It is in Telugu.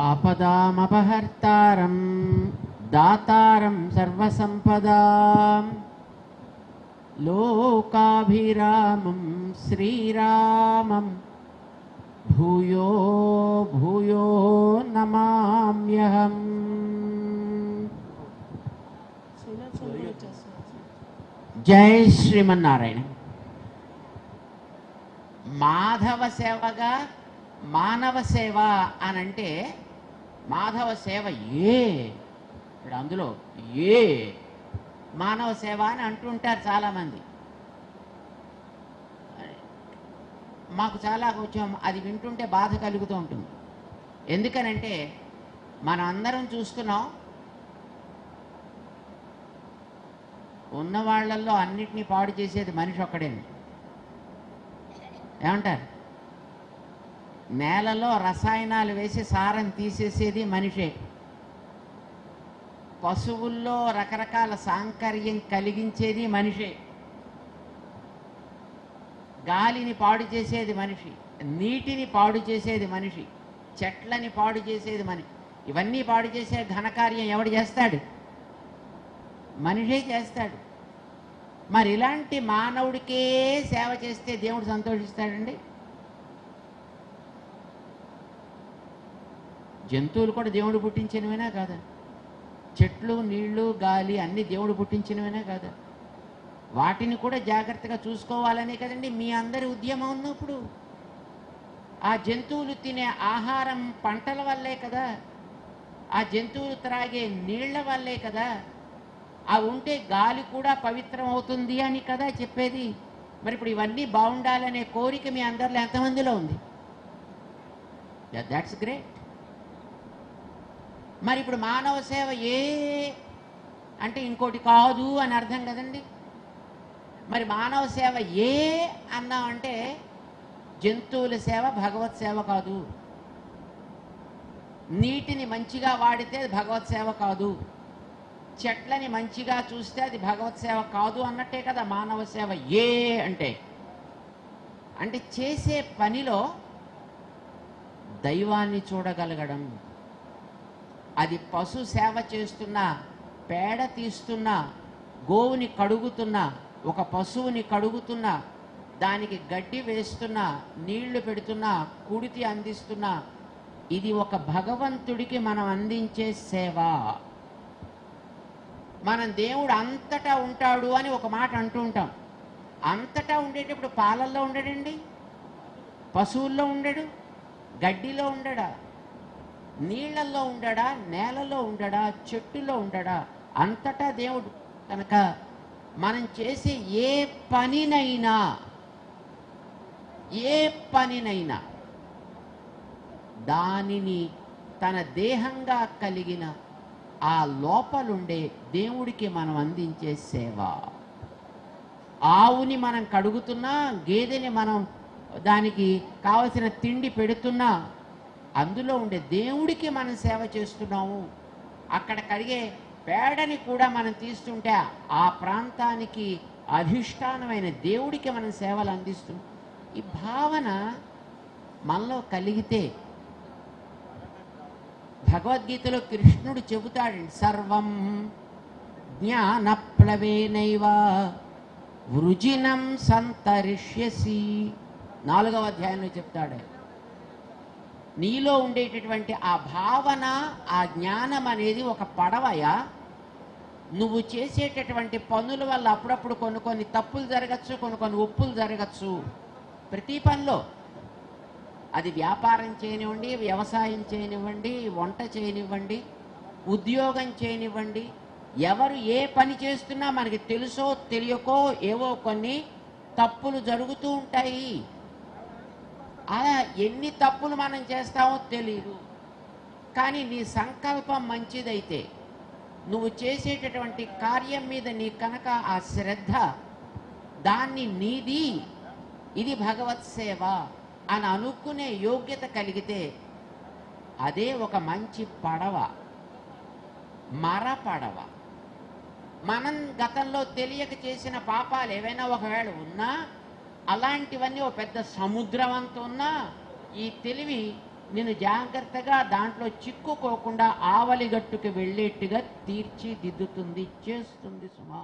ఆపదామపహర్తారం దాతారం సర్వసంపదాం. లోకాభిరామం శ్రీరామం భూయో భూయో నమామ్యహం. జై శ్రీమన్నారాయణ. మాధవ సేవగా మానవ సేవ అనంటే మాధవ సేవ ఏ? ఇప్పుడు అందులో ఏ? మానవ సేవ అని అంటుంటారు చాలామంది. మాకు చాలా కొంచెం అది వింటుంటే బాధ కలుగుతూ ఉంటుంది. ఎందుకనంటే మనం అందరం చూస్తున్నాం ఉన్న వాళ్ళల్లో అన్నిటినీ పాడు చేసేది మనిషి ఒక్కడేనండి. ఏమంటారు? నేలలో రసాయనాలు వేసి సారం తీసేసేది మనిషే. పశువుల్లో రకరకాల సాంకర్యం కలిగించేది మనిషే. గాలిని పాడు చేసేది మనిషి నీటిని పాడు చేసేది మనిషి చెట్లని పాడు చేసేది మనిషి ఇవన్నీ పాడు చేసే ఘనకార్యం ఎవడు చేస్తాడు? మనిషే చేస్తాడు. మరి ఇలాంటి మానవుడికే సేవ చేస్తే దేవుడు సంతోషిస్తాడండి? జంతువులు కూడా దేవుడు పుట్టించినవేనా కాదా? చెట్లు నీళ్ళు గాలి అన్ని దేవుడు పుట్టించినవేనా కాదా? వాటిని కూడా జాగ్రత్తగా చూసుకోవాలనే కదండి మీ అందరి ఉద్యమం ఉన్నప్పుడు. ఆ జంతువులు తినే ఆహారం పంటల వల్లే కదా? ఆ జంతువులు త్రాగే నీళ్ళ వల్లే కదా? ఆ ఉంటే గాలి కూడా పవిత్రం అవుతుంది అని కదా చెప్పేది. మరి ఇప్పుడు ఇవన్నీ బాగుండాలనే కోరిక మీ అందరిలో ఎంతమందిలో ఉంది? దాట్స్ గ్రేట్ మరి ఇప్పుడు మానవ సేవ ఏ అంటే ఇంకోటి కాదు అని అర్థం కదండి? మరి మానవ సేవ ఏ అన్నామంటే జంతువుల సేవ భగవత్ సేవ కాదు. నీటిని మంచిగా వాడితే అది భగవత్ సేవ కాదు. చెట్లని మంచిగా చూస్తే అది భగవత్ సేవ కాదు అన్నట్టే కదా మానవ సేవ ఏ అంటే. అంటే చేసే పనిలో దైవాన్ని చూడగలగడం అది పశు సేవ చేస్తున్నా పేడ తీస్తున్నా గోవుని కడుగుతున్నా ఒక పశువుని కడుగుతున్నా దానికి గడ్డి వేస్తున్నా నీళ్ళు పెడుతున్నా కుడితి అందిస్తున్నా ఇది ఒక భగవంతుడికి మనం అందించే సేవ. మనం దేవుడు అంతటా ఉంటాడు అని ఒక మాట అంటూ ఉంటాం. అంతటా ఉండేటప్పుడు పాలల్లో ఉండడండి? పశువుల్లో ఉండడు? గడ్డిలో ఉండడా? నీళ్ళలో ఉండడా నేలలో ఉండడా చెట్టులో ఉండడా? అంతటా దేవుడు కనుక మనం చేసే ఏ పనినైనా ఏ పనినైనా దానిని తన దేహంగా కలిగిన ఆ లోపలుండే దేవుడికి మనం అందించే సేవ. ఆవుని మనం కడుగుతున్నా గేదెని మనం దానికి కావలసిన తిండి పెడుతున్నా అందులో ఉండే దేవుడికి మనం సేవ చేస్తున్నాము. అక్కడ కడిగే పేడని కూడా మనం తీస్తుంటే ఆ ప్రాంతానికి అధిష్టానమైన దేవుడికి మనం సేవలు అందిస్తున్నాం. ఈ భావన మనలో కలిగితే భగవద్గీతలో కృష్ణుడు చెబుతాడండి సర్వం జ్ఞానప్లవేనైవా వృజినం సంతరిష్యసి నాలుగవ అధ్యాయంలో చెప్తాడు. నీలో ఉండేటటువంటి ఆ భావన ఆ జ్ఞానం అనేది ఒక పడవయ. నువ్వు చేసేటటువంటి పనుల వల్ల అప్పుడప్పుడు కొన్ని కొన్ని తప్పులు జరగచ్చు కొన్ని కొన్ని ఒప్పులు జరగచ్చు. ప్రతి పనిలో. అది వ్యాపారం చేయనివ్వండి వ్యవసాయం చేయనివ్వండి వంట చేయనివ్వండి ఉద్యోగం చేయనివ్వండి. ఎవరు ఏ పని చేస్తున్నా మనకి తెలుసో తెలియకో ఏవో కొన్ని తప్పులు జరుగుతూ ఉంటాయి. ఎన్ని తప్పులు మనం చేస్తామో తెలియదు కానీ నీ సంకల్పం మంచిదైతే నువ్వు చేసేటటువంటి కార్యం మీద నీ కనుక ఆ శ్రద్ధ దాన్ని నీది ఇది భగవత్ సేవ అని అనుకునే యోగ్యత కలిగితే అదే ఒక మంచి పడవ మర పడవ. మనం గతంలో తెలియక చేసిన పాపాలు ఏవైనా ఒకవేళ ఉన్నా అలాంటివన్నీ ఒక పెద్ద సముద్రం అంత ఉన్నా ఈ తెలివి నేను జాగ్రత్తగా దాంట్లో చిక్కుకోకుండా ఆవలిగట్టుకు వెళ్ళేట్టుగా తీర్చిదిద్దుతుంది చేస్తుంది సుమా.